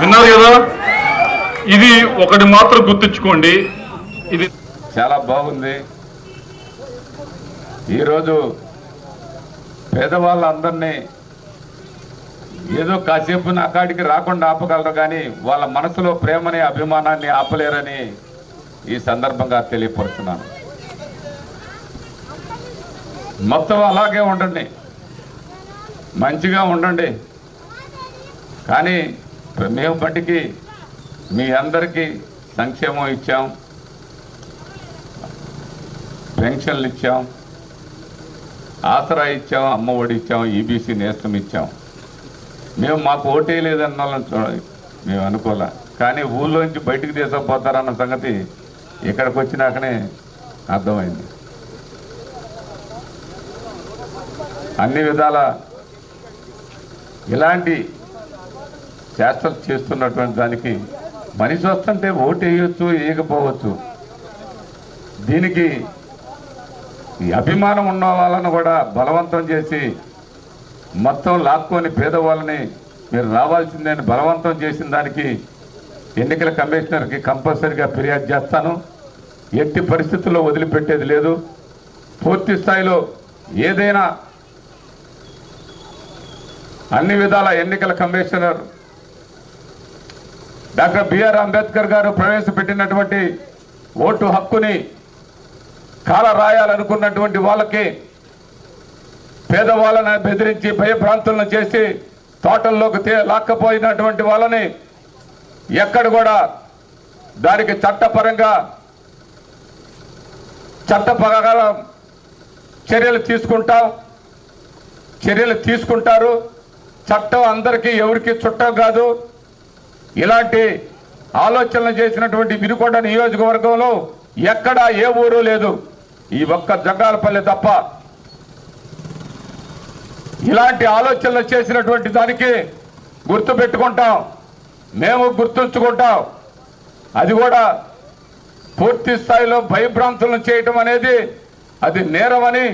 విన్నారు కదా? ఇది ఒకటి మాత్రం గుర్తుంచుకోండి. ఇది చాలా బాగుంది. ఈరోజు పేదవాళ్ళందరినీ ఏదో కాసేపు నా కాడికి రాకుండా ఆపగలరు కానీ వాళ్ళ మనసులో ప్రేమని అభిమానాన్ని ఆపలేరని ఈ సందర్భంగా తెలియపరుస్తున్నాను. మొత్తం అలాగే ఉండండి. మంచిగా ఉండండి. కానీ మేము బట్టికి మీ అందరికీ సంక్షేమం ఇచ్చాం పెన్షన్లు ఇచ్చాం ఆసరా ఇచ్చాం అమ్మ ఒడి ఇచ్చాం ఈబీసీ నేస్తం ఇచ్చాం. మేము మాకు ఓటే లేదన్న వాళ్ళని చూడాలి మేము అనుకోలే. కానీ ఊళ్ళోంచి బయటికి తీసుకుపోతారన్న సంగతి ఇక్కడికి వచ్చినాకనే అర్థమైంది. అన్ని విధాల ఇలాంటి చేష్టలు చేస్తున్నటువంటి దానికి మనిషి వస్తుంటే ఓటు వేయొచ్చు వేయకపోవచ్చు. దీనికి ఈ అభిమానం ఉన్న వాళ్ళను కూడా బలవంతం చేసి మొత్తం లాక్కొని పేదవాళ్ళని మీరు రావాల్సిందే అని బలవంతం చేసిన దానికి ఎన్నికల కమిషనర్కి కంపల్సరిగా ఫిర్యాదు చేస్తాను. ఎట్టి పరిస్థితుల్లో వదిలిపెట్టేది లేదు. పూర్తి స్థాయిలో ఏదైనా అన్ని విధాల ఎన్నికల కమిషనర్ డాక్టర్ బిఆర్ అంబేద్కర్ గారు ప్రవేశపెట్టినటువంటి ఓటు హక్కుని కాల రాయాలనుకున్నటువంటి వాళ్ళకి పేదవాళ్ళని బెదిరించి భయభ్రాంతులను చేసి తోటల్లోకి తే లాక్కపోయినటువంటి వాళ్ళని ఎక్కడ కూడా దానికి చట్టపరంగా చట్ట చర్యలు తీసుకుంటాం చర్యలు తీసుకుంటారు. చట్టం అందరికీ ఎవరికి చుట్టం కాదు. ఇలాంటి ఆలోచనలు చేసినటువంటి వినుకొండ నియోజకవర్గంలో ఎక్కడా ఏ ఊరు లేదు. ఈ ఒక్క జగ్గాలపల్లి తప్ప. ఇలాంటి ఆలోచనలు చేసినటువంటి దానికి గుర్తు పెట్టుకుంటాం. మేము గుర్తుంచుకుంటాం. అది కూడా పూర్తి స్థాయిలో భయభ్రాంతులను చేయటం అనేది అది నేరమని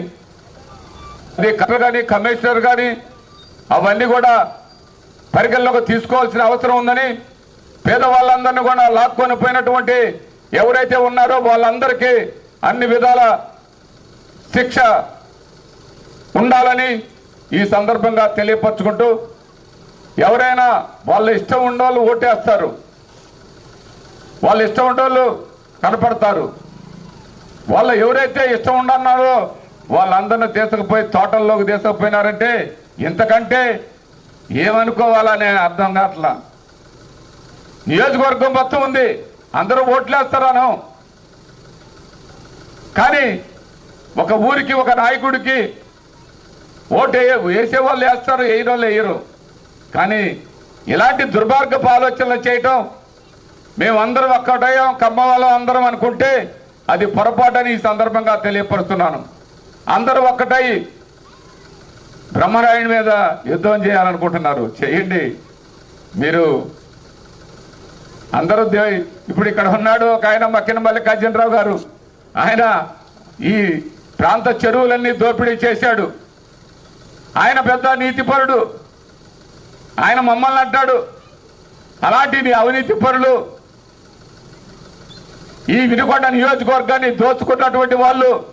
అది కలెక్టర్ కానీ కమిషనర్ కానీ అవన్నీ కూడా పరిగణలోకి తీసుకోవాల్సిన అవసరం ఉందని పేదవాళ్ళందరినీ కూడా లాక్కొని పోయినటువంటి ఎవరైతే ఉన్నారో వాళ్ళందరికీ అన్ని విధాల శిక్ష ఉండాలని ఈ సందర్భంగా తెలియపరచుకుంటూ ఎవరైనా వాళ్ళ ఇష్టం ఉండేవాళ్ళు ఓటేస్తారు. వాళ్ళ ఇష్టం ఉండేవాళ్ళు కనపడతారు. వాళ్ళ ఎవరైతే ఇష్టం ఉండన్నారో వాళ్ళందరిని తీసుకుపోయి తోటల్లోకి తీసుకుపోయినారంటే ఇంతకంటే ఏమనుకోవాలని అర్థం కావట్లా. నియోజకవర్గం మొత్తం ఉంది. అందరూ ఓట్లేస్తారాను. కానీ ఒక ఊరికి ఒక నాయకుడికి ఓటు వేయ వేసే వాళ్ళు వేస్తారు వేయని వాళ్ళు వేయరు. కానీ ఇలాంటి దుర్మార్గపు ఆలోచనలు చేయటం మేమందరం ఒక్కటయ్యాం కమ్మ వాళ్ళం అందరం అనుకుంటే అది పొరపాటని ఈ సందర్భంగా తెలియపరుస్తున్నాను. అందరూ ఒక్కటై బ్రహ్మరాయుడి మీద యుద్ధం చేయాలనుకుంటున్నారు. చేయండి. మీరు అందరూ దేవి ఇప్పుడు ఇక్కడ ఉన్నాడు ఒక ఆయన మక్కిన కాజనరావు గారు. ఆయన ఈ ప్రాంత చెరువులన్నీ దోపిడీ చేశాడు. ఆయన పెద్ద నీతిపరుడు. ఆయన మమ్మల్ని అంటాడు. అలాంటి అవినీతి పరులు. ఈ వినుకొండ నియోజకవర్గాన్ని దోచుకున్నటువంటి వాళ్ళు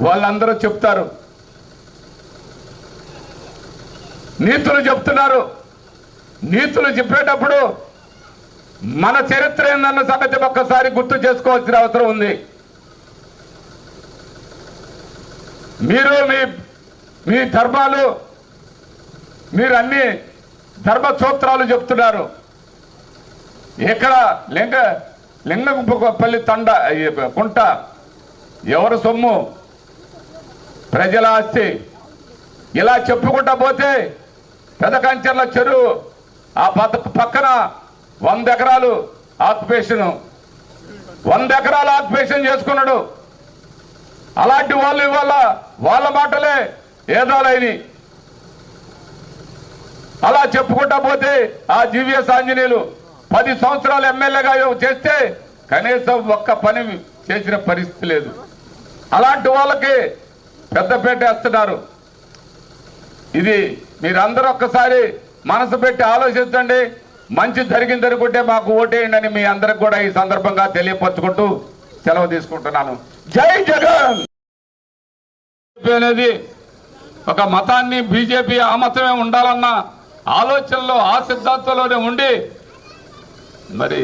వాళ్ళందరూ చెప్తారు. నీతులు చెప్తున్నారు. నీతులు చెప్పేటప్పుడు మన చరిత్ర ఏందన్న సంగతి ఒక్కసారి గుర్తు చేసుకోవాల్సిన అవసరం ఉంది. మీరు మీ మీ ధర్మాలు మీరు అన్ని ధర్మ సూత్రాలు చెప్తున్నారు. ఇక్కడ లింగ లింగపల్లి తండ కుంట ఎవరు సొమ్ము? ప్రజల ఆస్తి. ఇలా చెప్పుకుంటా పోతే పెద్ద కంచెర్ల చెరువు ఆ పక్కన వంద ఎకరాలు ఆక్యుపేషన్. వంద ఎకరాలు ఆక్యుపేషన్ చేసుకున్నాడు. అలాంటి వాళ్ళు ఇవాళ వాళ్ళ మాటలే ఏదాలైనవి. అలా చెప్పుకుంటా పోతే ఆ జీవీఎస్ ఆంజనేయులు పది సంవత్సరాలు ఎమ్మెల్యేగా చేస్తే కనీసం ఒక్క పని చేసిన పరిస్థితి లేదు. అలాంటి వాళ్ళకి పెద్దపేట వేస్తున్నారు. ఇది మీరందరూ ఒక్కసారి మనసు పెట్టి ఆలోచించండి. మంచి జరిగింది అనుకుంటే మాకు ఓటేయండి అని మీ అందరికి కూడా ఈ సందర్భంగా తెలియపరచుకుంటూ సెలవు తీసుకుంటున్నాను. జై జగన్! అనేది ఒక మతాన్ని బీజేపీ ఆ మతమే ఉండాలన్న ఆలోచనలో ఆ సిద్ధాంతంలోనే ఉండి మరి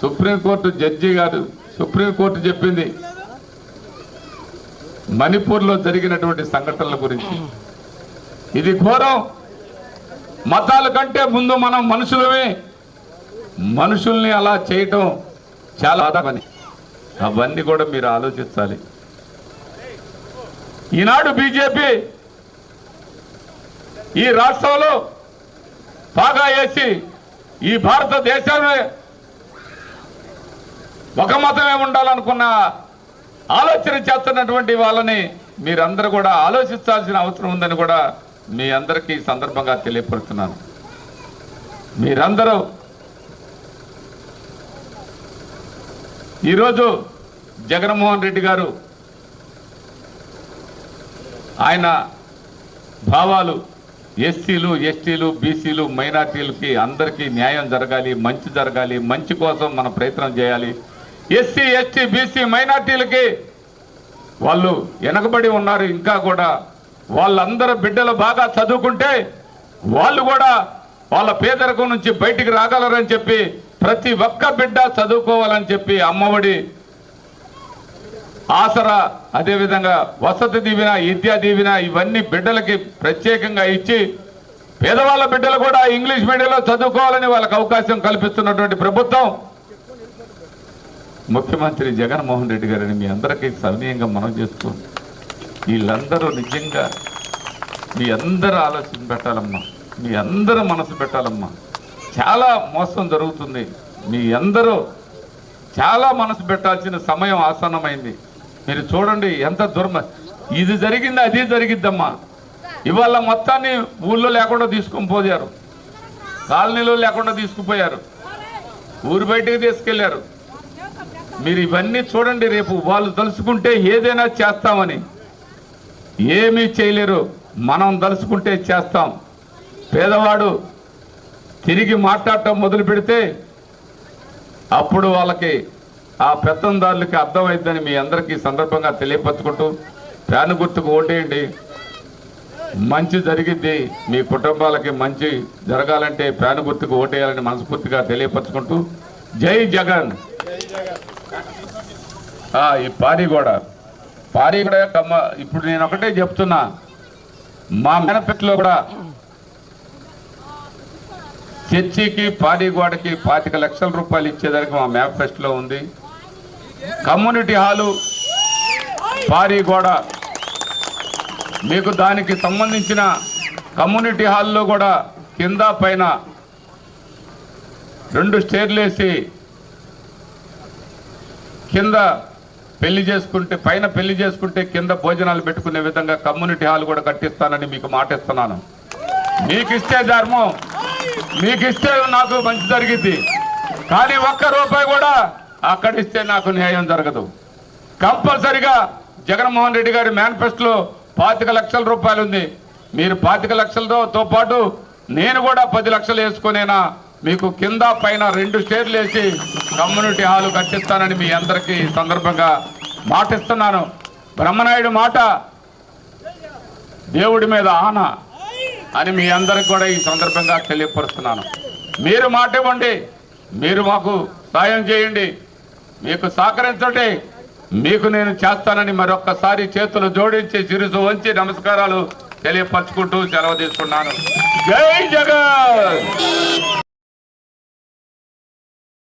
సుప్రీంకోర్టు జడ్జి గారు సుప్రీంకోర్టు చెప్పింది మణిపూర్లో జరిగినటువంటి సంఘటనల గురించి. ఇది ఘోరం. మతాల కంటే ముందు మనం మనుషులమే. మనుషుల్ని అలా చేయటం చాలా పని అవన్నీ కూడా మీరు ఆలోచించాలి. ఈనాడు బీజేపీ ఈ రాష్ట్రంలో బాగా వేసి ఈ భారతదేశమే ఒక మతమే ఉండాలనుకున్న ఆలోచన చేస్తున్నటువంటి వాళ్ళని మీరందరూ కూడా ఆలోచించాల్సిన అవసరం ఉందని కూడా మీ అందరికీ సందర్భంగా తెలియపరుస్తున్నాను మీరందరూ ఈరోజు జగన్మోహన్ రెడ్డి గారు ఆయన భావాలు ఎస్సీలు ఎస్టీలు బీసీలు మైనార్టీలకి అందరికీ న్యాయం జరగాలి మంచి జరగాలి మంచి కోసం మనం ప్రయత్నం చేయాలి. ఎస్సీ ఎస్టీ బీసీ మైనార్టీలకి వాళ్ళు వెనకబడి ఉన్నారు. ఇంకా కూడా వాళ్ళందరూ బిడ్డలు బాగా చదువుకుంటే వాళ్ళు కూడా వాళ్ళ పేదరికం నుంచి బయటికి రాగలరని చెప్పి ప్రతి ఒక్క బిడ్డ చదువుకోవాలని చెప్పి అమ్మఒడి ఆసరా అదేవిధంగా వసతి దీవెన విద్యా దీవెన ఇవన్నీ బిడ్డలకి ప్రత్యేకంగా ఇచ్చి పేదవాళ్ళ బిడ్డలు కూడా ఇంగ్లీష్ మీడియంలో చదువుకోవాలని వాళ్ళకి అవకాశం కల్పిస్తున్నటువంటి ప్రభుత్వం. ముఖ్యమంత్రి జగన్మోహన్ రెడ్డి గారిని మీ అందరికీ సవినీయంగా మనం చేస్తూ వీళ్ళందరూ నిజంగా మీ అందరూ ఆలోచన పెట్టాలమ్మా. మీ అందరూ మనసు పెట్టాలమ్మా. చాలా మోసం జరుగుతుంది. మీ అందరూ చాలా మనసు పెట్టాల్సిన సమయం ఆసన్నమైంది. మీరు చూడండి ఎంత దుర్మ ఇది జరిగింది అది జరిగిద్దమ్మా. ఇవాళ మొత్తాన్ని ఊళ్ళో లేకుండా తీసుకొని పోయారు. కాలనీలో లేకుండా తీసుకుపోయారు. ఊరు బయటికి తీసుకెళ్ళారు. మీరు ఇవన్నీ చూడండి రేపు వాళ్ళు తలుచుకుంటే ఏదైనా చేస్తామని. ఏమీ చేయలేరు. మనం దలుచుకుంటే చేస్తాం. పేదవాడు తిరిగి మాట్లాడటం మొదలు పెడితే అప్పుడు వాళ్ళకి ఆ పెత్తందారులకి అర్థమైందని మీ అందరికీ సందర్భంగా తెలియపరచుకుంటూ ఫ్యాన్ గుర్తుకు ఓటేయండి. మంచి జరిగిద్ది. మీ కుటుంబాలకి మంచి జరగాలంటే ఫ్యాన్ గుర్తుకు ఓటేయాలని మనస్ఫూర్తిగా తెలియపరచుకుంటూ జై జగన్. ఈ పారి కూడా పారిగోడ కమ్మ ఇప్పుడు నేను ఒకటే చెప్తున్నా. మా మేనఫెస్టోలో కూడా చర్చికి పాడిగోడకి పాతిక లక్షల రూపాయలు ఇచ్చేదానికి మా మేనిఫెస్టోలో ఉంది. కమ్యూనిటీ హాలు పారిగోడ మీకు దానికి సంబంధించిన కమ్యూనిటీ హాల్లో కూడా కింద పైన రెండు స్టేర్లు వేసి కింద పెళ్ళి చేసుకుంటే పైన పెళ్ళి చేసుకుంటే కింద భోజనాలు పెట్టుకునే విధంగా కమ్యూనిటీ హాల్ కూడా కట్టిస్తానని మీకు మాట ఇస్తున్నాను మీకు ఇస్తే ధర్మం మీకు ఇస్తే నాకు మంచి జరిగింది కానీ ఒక్క రూపాయి కూడా అక్కడ ఇస్తే నాకు న్యాయం జరగదు. కంపల్సరిగా జగన్మోహన్ రెడ్డి గారి మేనిఫెస్టోలో పాతిక లక్షల రూపాయలు ఉంది. మీరు పాతిక లక్షలతో పాటు నేను కూడా పది లక్షలు వేసుకునేనా? మీకు కింద పైన రెండు షేర్లు వేసి కమ్యూనిటీ హాలు కట్టిస్తానని మీ అందరికీ సందర్భంగా మాటిస్తున్నాను. బ్రహ్మనాయుడు మాట దేవుడి మీద ఆన అని మీ అందరికి కూడా ఈ సందర్భంగా తెలియపరుస్తున్నాను. మీరు మాట ఇవ్వండి. మీరు మాకు సాయం చేయండి. మీకు సహకరించండి మీకు నేను చేస్తానని మరొక్కసారి చేతులు జోడించి చిరుసు వంచి నమస్కారాలు తెలియపరచుకుంటూ సెలవు తీసుకున్నాను. జై జగన్!